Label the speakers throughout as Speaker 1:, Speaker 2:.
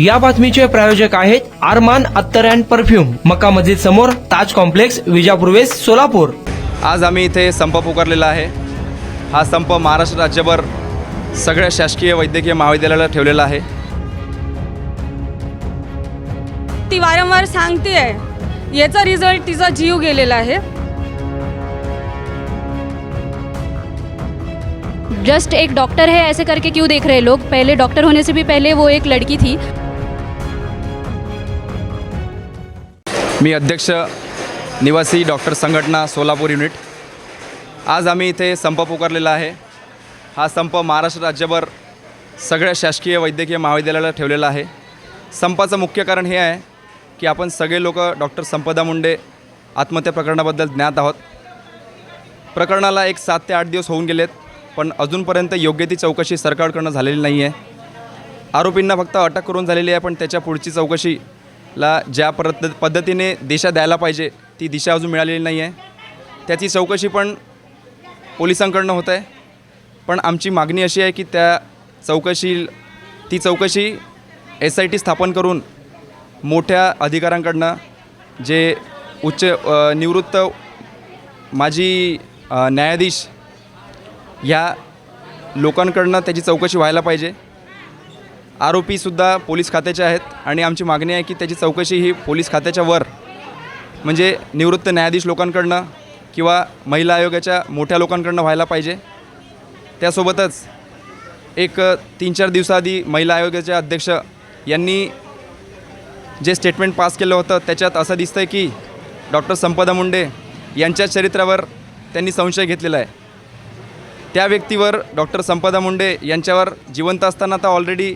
Speaker 1: या बातमीचे प्रायोजक आहेत आरमान अत्तर अँड परफ्यूम मक्का मस्जिद समोर ताज कॉम्प्लेक्स विजापूर वेस्ट सोलापूर.
Speaker 2: आज आम्ही इथे संप पुकारलेला आहे. हा संप महाराष्ट्र राज्यभर सगळ्या शासकीय वैद्यकीय महाविद्यालयाला ठेवलेला आहे.
Speaker 3: ती वारंवार सांगते याचा रिझल्ट तिचा जीव गेलेला आहे.
Speaker 4: जस्ट एक डॉक्टर है ऐसे करके क्यों देख रहे हैं लोग? पहले डॉक्टर होने से भी पहले वो एक लड़की थी।
Speaker 2: मी अध्यक्ष निवासी डॉक्टर संघटना सोलापूर युनिट. आज आम्ही इथे संप पुकारलेला आहे. हा संप महाराष्ट्र राज्यभर सगळ्या शासकीय वैद्यकीय महाविद्यालयाला ठेवलेला आहे. संपाचं मुख्य कारण हे आहे की आपण सगळे लोक डॉक्टर संपदा मुंडे आत्महत्या प्रकरणाबद्दल ज्ञात आहोत. प्रकरणाला एक सात ते आठ दिवस होऊन गेलेत पण अजूनपर्यंत योग्य ती चौकशी सरकारकडनं झालेली नाही आहे आरोपींना फक्त अटक करून झालेली आहे पण त्याच्या पुढची चौकशी ला ज्या पद्धत पद्धतीने दिशा द्यायला पाहिजे ती दिशा अजून मिळालेली नाही आहे त्याची चौकशी पण पोलिसांकडनं होत आहे. पण आमची मागणी अशी आहे की त्या चौकशी ती चौकशी एस आय टी स्थापन करून मोठ्या अधिकाऱ्यांकडनं जे उच्च निवृत्त माजी न्यायाधीश ह्या लोकांकडनं त्याची चौकशी व्हायला पाहिजे. आरोपीसुद्धा पोलीस खात्याचे आहेत आणि आमची मागणी आहे की त्याची चौकशी ही पोलीस खात्याच्या वर म्हणजे निवृत्त न्यायाधीश लोकांकडनं किंवा महिला आयोगाच्या मोठ्या लोकांकडनं व्हायला पाहिजे. त्यासोबतच एक तीन चार दिवसाआधी महिला आयोगाचे अध्यक्ष यांनी जे स्टेटमेंट पास केलं होतं त्याच्यात असं दिसतं आहे की डॉक्टर संपदा मुंडे यांच्या चरित्रावर त्यांनी संशय घेतलेला आहे. त्या व्यक्तीवर डॉक्टर संपदा मुंडे यांच्यावर जिवंत असताना तर ऑलरेडी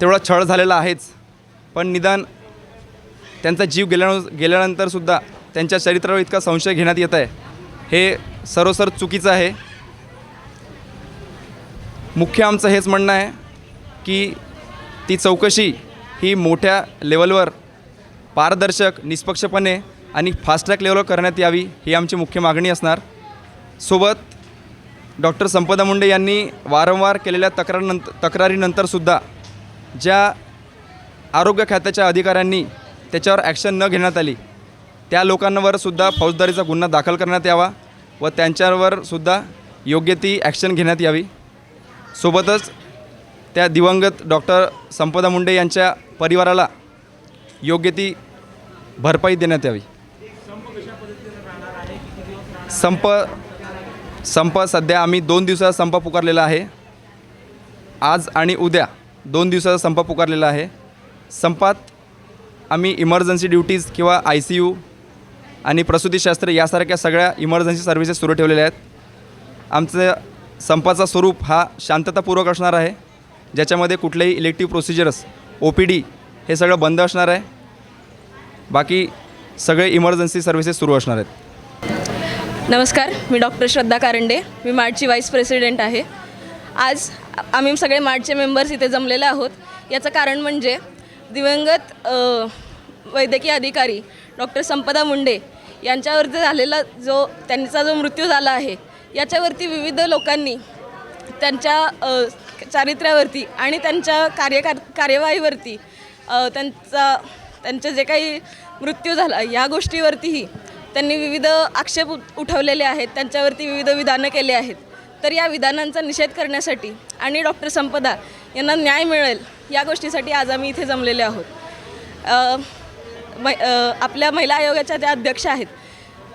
Speaker 2: तेवढा छळ झालेला आहेच. पण निदान त्यांचा जीव गेल्या गेल्यानंतरसुद्धा त्यांच्या चरित्रावर इतका संशय घेण्यात येत आहे. हे सरोसर चुकीचं आहे. मुख्य आमचं हेच म्हणणं आहे की ती चौकशी ही मोठ्या लेवलवर पारदर्शक निष्पक्षपणे आणि फास्ट्रॅक लेवलवर करण्यात यावी ही आमची मुख्य मागणी असणार. सोबत डॉक्टर संपदा मुंडे यांनी वारंवार केलेल्या तक्रारनंतर तक्रारीनंतरसुद्धा ज्या आरोग्य खात्याच्या अधिकाऱ्यांनी त्याच्यावर ॲक्शन न घेण्यात आली त्या लोकांवर सुद्धा फौजदारीचा गुन्हा दाखल करण्यात यावा व त्यांच्यावर सुद्धा योग्य ती ॲक्शन घेण्यात यावी. सोबतच त्या दिवंगत डॉक्टर संपदा मुंडे यांच्या परिवाराला योग्य ती भरपाई देण्यात यावी. संप संप सध्या आम्ही दोन दिवसाचा संप पुकारलेला आहे. आज आणि उद्या दोन दिवसाचा संप पुकारलेला आहे. संपात आम्ही इमर्जन्सी ड्युटीज किंवा आय सी यू आणि प्रसूतीशास्त्र यासारख्या सगळ्या इमर्जन्सी सर्व्हिसेस सुरू ठेवलेल्या आहेत. आमचं संपाचा स्वरूप हा शांततापूर्वक असणार आहे. ज्याच्यामध्ये कुठलेही elective procedures O P D हे सगळं बंद असणार आहे. बाकी सगळे इमर्जन्सी सर्व्हिसेस सुरू असणार आहेत.
Speaker 3: नमस्कार मी डॉक्टर श्रद्धा कारंडे. मी मार्टची व्हाईस प्रेसिडेंट आहे. आज आम्ही सगळे मार्टचे मेंबर्स इथे जमलेले आहोत. याचं कारण म्हणजे दिवंगत वैद्यकीय अधिकारी डॉक्टर संपदा मुंडे यांच्यावरती झालेला जो त्यांचा जो मृत्यू झाला आहे याच्यावरती विविध लोकांनी त्यांच्या चारित्र्यावरती आणि त्यांच्या कार्यकार कार्यवाहीवरती त्यांचा त्यांचे जे काही मृत्यू झाला या गोष्टीवरतीही त्यांनी विविध आक्षेप उठवलेले आहेत. त्यांच्यावरती विविध विधानं केले आहेत. तर या विधानांचा निषेध करण्यासाठी आणि डॉक्टर संपदा यांना न्याय मिळेल या गोष्टीसाठी आज आम्ही इथे जमलेले आहोत. मै आपल्या महिला आयोगाच्या त्या अध्यक्ष आहेत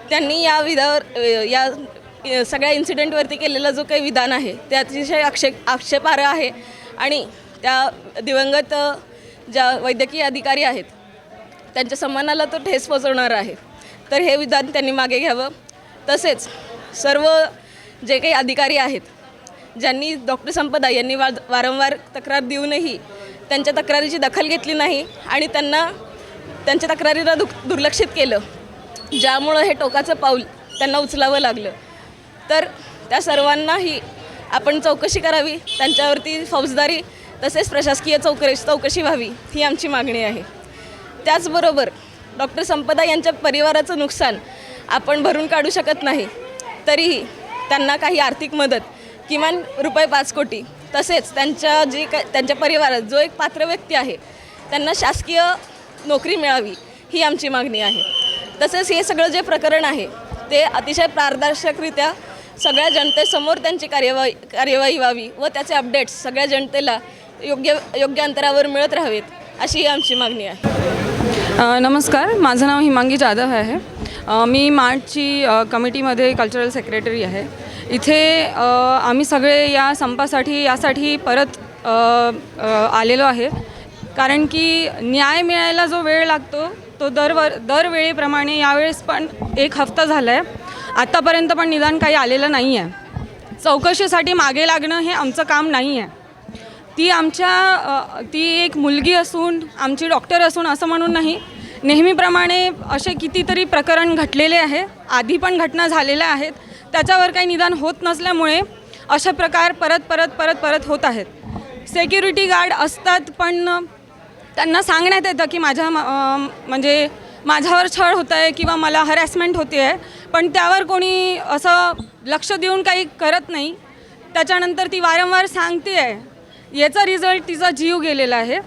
Speaker 3: त्यांनी या विधावर या सगळ्या इन्सिडेंटवरती केलेला जो काही विधान आहे ते अतिशय आक्षेप आक्षेपार्ह आहे आणि त्या दिवंगत ज्या वैद्यकीय अधिकारी आहेत त्यांच्या सन्मानाला तो ठेस पोचवणार आहे. तर हे विधान त्यांनी मागे घ्यावं. तसेच सर्व जे काही अधिकारी आहेत ज्यांनी डॉक्टर संपदा यांनी वा वारंवार तक्रार देऊनही त्यांच्या तक्रारीची दखल घेतली नाही आणि त्यांना त्यांच्या तक्रारीला दु दुर्लक्षित केलं ज्यामुळं हे टोकाचं पाऊल त्यांना उचलावं लागलं. तर त्या सर्वांनाही आपण चौकशी करावी त्यांच्यावरती फौजदारी तसेच प्रशासकीय चौकशी चौकशी व्हावी ही आमची मागणी आहे. त्याचबरोबर डॉक्टर संपदा यांच्या परिवाराचं नुकसान आपण भरून काढू शकत नाही तरीही त्यांना काही आर्थिक मदत किमान रुपये पाच कोटी तसेच त्यांच्या जी काय त्यांच्या परिवारात जो एक पात्र व्यक्ती आहे त्यांना शासकीय नोकरी मिळावी ही आमची मागणी आहे. तसेच हे सगळं जे प्रकरण आहे ते अतिशय पारदर्शकरित्या सगळ्या जनतेसमोर त्यांची कार्यवाही कार्यवाही व्हावी व त्याचे अपडेट्स सगळ्या जनतेला योग्य योग्य अंतरावर मिळत राहावेत अशी ही आमची मागणी आहे.
Speaker 5: नमस्कार. माझं नाव हिमांगी जाधव आहे. मी मार्चची कमिटीमध्ये कल्चरल सेक्रेटरी आहे. इथे आम्ही सगळे या संपासाठी यासाठी परत आलेलो आहे. कारण की न्याय मिळायला जो वेळ लागतो तो दरवर दरवेळेप्रमाणे यावेळेस पण एक हफ्ता झाला आहे आत्तापर्यंत पण निदान काही आलेलं नाही आहे चौकशीसाठी मागे लागणं हे आमचं काम नाही आहे ती आमच्या ती एक मुलगी असून आमची डॉक्टर असून असं म्हणून नाही नेहमीप्रमाणे असे कितीतरी प्रकरण घटलेले आहे आधी पण घटना झालेल्या आहेत. त्याच्यावर काही निदान होत नसल्यामुळे अशा प्रकार परत परत परत परत होत आहेत. सेक्युरिटी गार्ड असतात पण त्यांना सांगण्यात येतं की माझ्या म- म्हणजे माझ्यावर छळ होत आहे किंवा मला हरॅसमेंट होते आहे पण त्यावर कोणी असं लक्ष देऊन काही करत नाही. त्याच्यानंतर ती वारंवार सांगते आहे याचा रिझल्ट तिचा जीव गेलेला आहे.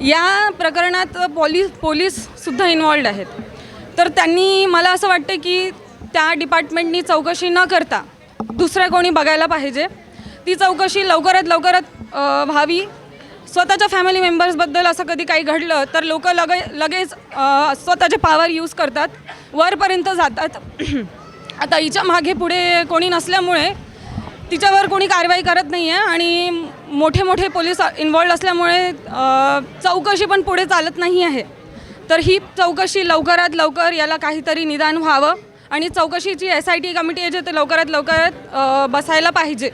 Speaker 5: या प्रकरणात पोलीस पोलीससुद्धा इन्वॉल्ड आहेत. तर त्यांनी मला असं वाटतं की त्या डिपार्टमेंटनी चौकशी न करता दुसऱ्या कोणी बघायला पाहिजे. ती चौकशी लवकरात लवकरात व्हावी. स्वतःच्या फॅमिली मेंबर्सबद्दल असं कधी काही घडलं तर लोक लगे लगेच स्वतःचे पावर यूज करतात. वरपर्यंत जातात. आता हिच्या मागे पुढे कोणी नसल्यामुळे तिच्यावर कोणी कारवाई करत नाही आहे आणि मोठे मोठे पोलीस इन्वॉल्ड असल्यामुळे चौकशी पण पुढे चालत नाही आहे. तर ही चौकशी लवकरात लवकर याला काहीतरी निदान व्हावं आणि चौकशीची एस आय टी कमिटी आहे जे ते लवकरात लवकरात बसायला पाहिजे.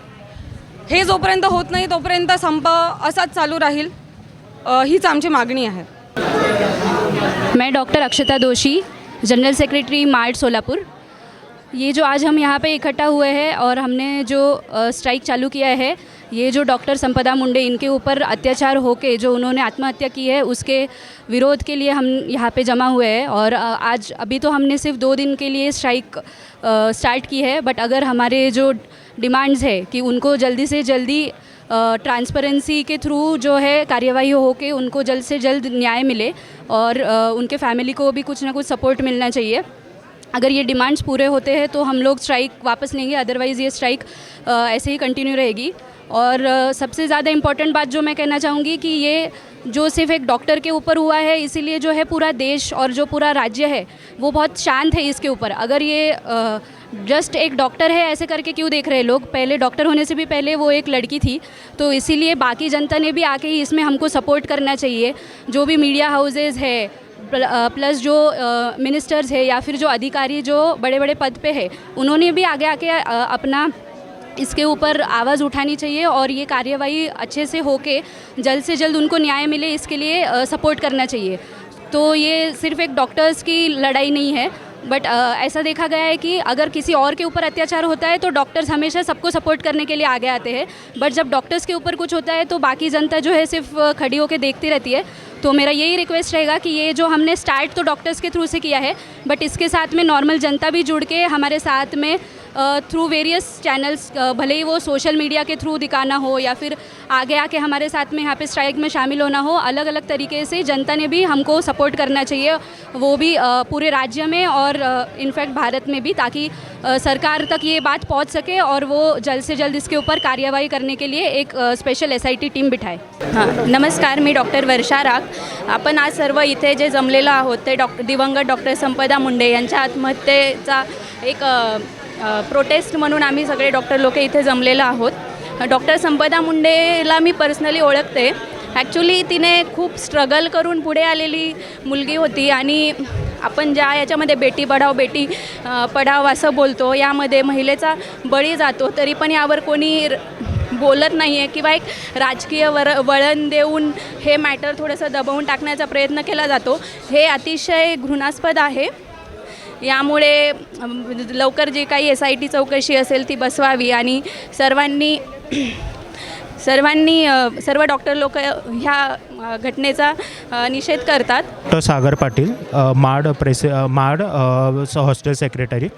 Speaker 5: हे जोपर्यंत होत नाही तोपर्यंत संप असाच चालू राहील. हीच आमची मागणी आहे.
Speaker 4: मैं डॉक्टर अक्षता दोषी जनरल सेक्रेटरी मार्ट सोलापुर. ये जो आज हम यहाँ पे इकट्ठा हुए हैं और हमने जो स्ट्राइक चालू किया है ये जो डॉक्टर संपदा मुंडे, इनके ऊपर अत्याचार होके जो उन्होंने आत्महत्या की है, उसके विरोध के लिए हम यहाँ पे जमा हुए हैं। और आज, अभी तो हमने सिर्फ़ दो दिन के लिए स्ट्राइक स्टार्ट की है, बट अगर हमारे जो डिमांड्स है कि उनको जल्दी से जल्दी ट्रांसपेरेंसी के थ्रू जो है कार्यवाही हो के उनको जल्द से जल्द न्याय मिले और उनके फैमिली को भी कुछ ना कुछ सपोर्ट मिलना चाहिए। अगर ये डिमांड्स पूरे होते हैं तो हम लोग स्ट्राइक वापस लेंगे अदरवाइज़ ये स्ट्राइक ऐसे ही कंटिन्यू रहेगी। और सबसे ज़्यादा इंपॉर्टेंट बात जो मैं कहना चाहूँगी कि ये जो सिर्फ़ एक डॉक्टर के ऊपर हुआ है, इसीलिए जो है पूरा देश और जो पूरा राज्य है, वो बहुत शांत है इसके ऊपर। अगर ये जस्ट एक डॉक्टर है, ऐसे करके क्यों देख रहे हैं लोग? पहले डॉक्टर होने से भी पहले वो एक लड़की थी तो इसीलिए बाकी जनता ने भी आके इसमें हमको सपोर्ट करना चाहिए। जो भी मीडिया हाउसेज़ है प्लस जो मिनिस्टर्स है या फिर जो अधिकारी जो बड़े बड़े पद पे है, उन्होंने भी आगे आके अपना इसके ऊपर आवाज़ उठानी चाहिए और ये कार्यवाही अच्छे से होके जल्द से जल्द उनको न्याय मिले, इसके लिए सपोर्ट करना चाहिए। तो ये सिर्फ़ एक डॉक्टर्स की लड़ाई नहीं है। बट ऐसा देखा गया है कि अगर किसी और के ऊपर अत्याचार होता है तो डॉक्टर्स हमेशा सबको सपोर्ट करने के लिए आगे आते हैं। बट जब डॉक्टर्स के ऊपर कुछ होता है तो बाकी जनता जो है सिर्फ़ अ, खड़ी होकर देखती रहती है। तो मेरा यही रिक्वेस्ट रहेगा कि ये जो हमने स्टार्ट तो डॉक्टर्स के थ्रू से किया है बट इसके साथ में नॉर्मल जनता भी जुड़ के हमारे साथ में थ्रू वेरियस चैनल्स भले ही वो सोशल मीडिया के थ्रू दिखाना हो या फिर आगे आके हमारे साथ में यहाँ पे स्ट्राइक में शामिल होना हो अलग अलग तरीके से जनता ने भी हमको सपोर्ट करना चाहिए वो भी पूरे राज्य में और इनफैक्ट भारत में भी ताकि सरकार तक ये बात पहुँच सके और वो जल्द से जल्द इसके ऊपर कार्यवाही करने के लिए एक स्पेशल एस टीम बिठाए।
Speaker 6: हां नमस्कार मी डॉक्टर वर्षा राग। आपण आज सर्व इथे जे जमलेलो आहोत ते डॉक्टर दिवंगत डॉक्टर संपदा मुंडे यांच्या आत्महत्येचा एक प्रोटेस्ट म्हणून आम्ही सगळे डॉक्टर लोक इथे जमलेलो आहोत. डॉक्टर संपदा मुंडेला मी पर्सनली ओळखते. ॲक्च्युली तिने खूप स्ट्रगल करून पुढे आलेली मुलगी होती आणि आपण ज्या याच्यामध्ये बेटी बढाव बेटी पढाव असं बोलतो यामध्ये महिलेचा बळी जातो तरी पण यावर कोणी र- बोलत नाही आहे किंवा एक राजकीय वर वळण देऊन हे मॅटर थोडंसं दबवून टाकण्याचा प्रयत्न केला जातो. हे अतिशय घृणास्पद आहे. यामुळे लवकर जी काही एस आय टी चौकशी असेल ती बसवावी आणि सर्वांनी सर्वांनी सर्व डॉक्टर लोक ह्या घटनेचा निषेध करतात.
Speaker 7: डॉक्टर सागर पाटील माड प्रेस माड हॉस्टेल सेक्रेटरी.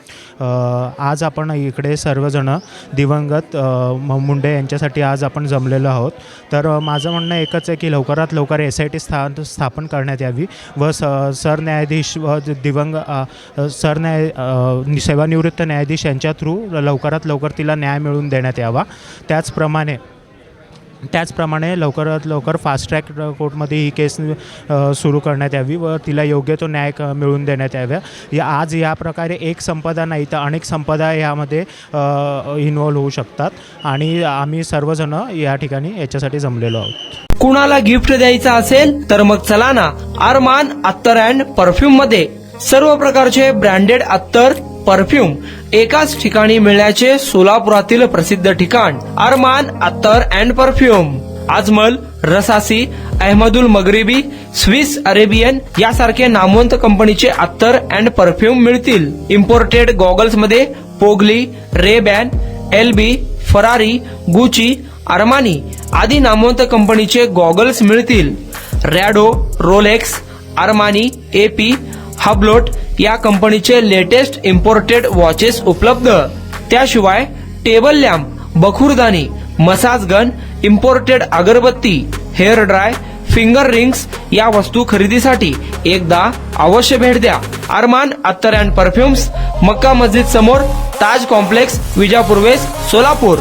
Speaker 7: आज आपण इकडे सर्वजण दिवंगत मुंडे यांच्यासाठी आज आपण जमलेलो आहोत. तर माझं म्हणणं एकच आहे की लवकरात लवकर एस आय टी स्था स्थापन करण्यात यावी व स सरन्यायाधीश व दिवंग सरन्याय सेवानिवृत्त न्यायाधीश यांच्या थ्रू लवकरात लवकर तिला न्याय मिळवून देण्यात यावा. त्याचप्रमाणे त्याचप्रमाणे लवकरात लवकर फास्ट ट्रॅक कोर्टमध्ये ही केस सुरू करण्यात यावी व तिला योग्य तो न्याय मिळवून देण्यात याव्या. या आज या प्रकारे एक संपदा नाही तर अनेक संपदा यामध्ये इन्वॉल्व्ह होऊ शकतात. आणि आम्ही सर्वजण या ठिकाणी याच्यासाठी जमलेलो आहोत.
Speaker 1: कुणाला गिफ्ट द्यायचं असेल तर मग चला ना आरमान अत्तर अँड परफ्यूममध्ये. सर्व प्रकारचे ब्रँडेड अत्तर परफ्यूम एकाच ठिकाणी मिळण्याचे सोलापुरातील प्रसिद्ध ठिकाण Armaan Attar and perfume Ajmal Rasasi Ahmed Al Maghribi Swiss Arabian यासारखे नामवंत कंपनीचे अत्तर अँड परफ्यूम मिळतील. इम्पोर्टेड गॉगल्समध्ये Pogli Ray Ban L B Ferrari Gucci Armani आदी नामवंत कंपनीचे गॉगल्स मिळतील. Rado Rolex Armani AP Hublot या कंपनीचे लेटेस्ट इम्पोर्टेड वॉचेस उपलब्ध. त्याशिवाय टेबल लॅम्प बखुरदानी मसाज गन इम्पोर्टेड अगरबत्ती हेअर ड्राय फिंगर रिंग्स या वस्तू खरेदीसाठी एकदा अवश्य भेट द्या. अरमान अत्तर अँड परफ्युम्स मक्का मस्जिद समोर ताज कॉम्प्लेक्स विजापूर्वेस सोलापूर.